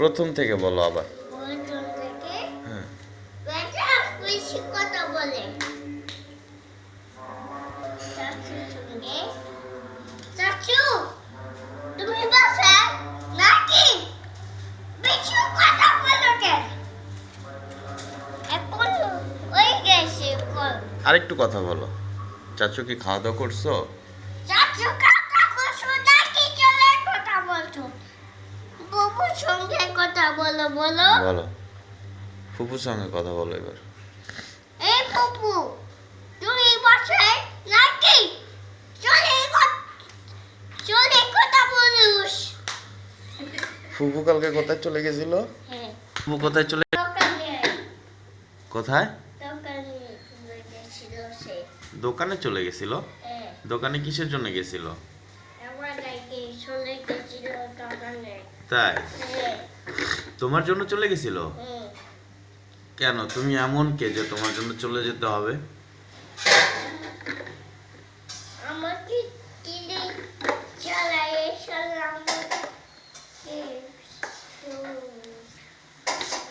প্রথম থেকে বলো আবার। হ্যাঁ। আরেকটু কথা বলো। চাচু কি খাওয়া দাওয়া করছ? চাচু কথা বলছো নাকি চলে কথা বলছো বাবুর সঙ্গে কথা বলো বলো। বলো। ফুপুর সঙ্গে কথা বলো এবার। এই পপু তুমি নাকি চলে চলে কথা বলুস। ফুপু কালকে কোথায় চলে গেছিল? হ্যাঁ। ফুপু কোথায় চলে দোকানে। কোথায়? দোকানে চলে গেছিল দোকানে চলে গেছিল? হ্যাঁ। দোকানে কিসের জন্য গেছিল আমার নাকি চলে গেছিল দোকানে তাই? হ্যাঁ। তোমার জন্য চলে গেছিল? কেন? তুমি এমন কে যে তোমার জন্য চলে যেতে হবে?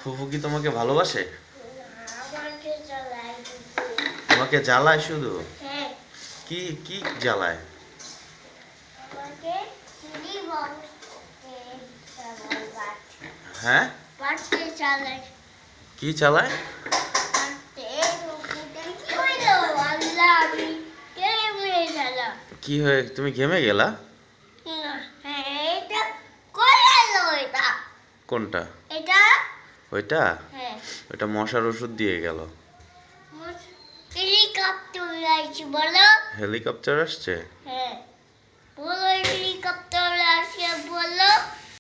ফুপু কি তোমাকে ভালোবাসে? তোমাকে জ্বালায় শুধু? হ্যাঁ। কি কি জ্বালায়? হ্যাঁ? কি চালায়? কি হয়ে তুমি ঘেমে গেলা? হ্যাঁ কোনটা? এটা? ওইটা? হ্যাঁ। ওইটা মশার ওষুধ দিয়ে গেল। হেলিকপ্টার হেলিকপ্টার আসছে? হ্যাঁ।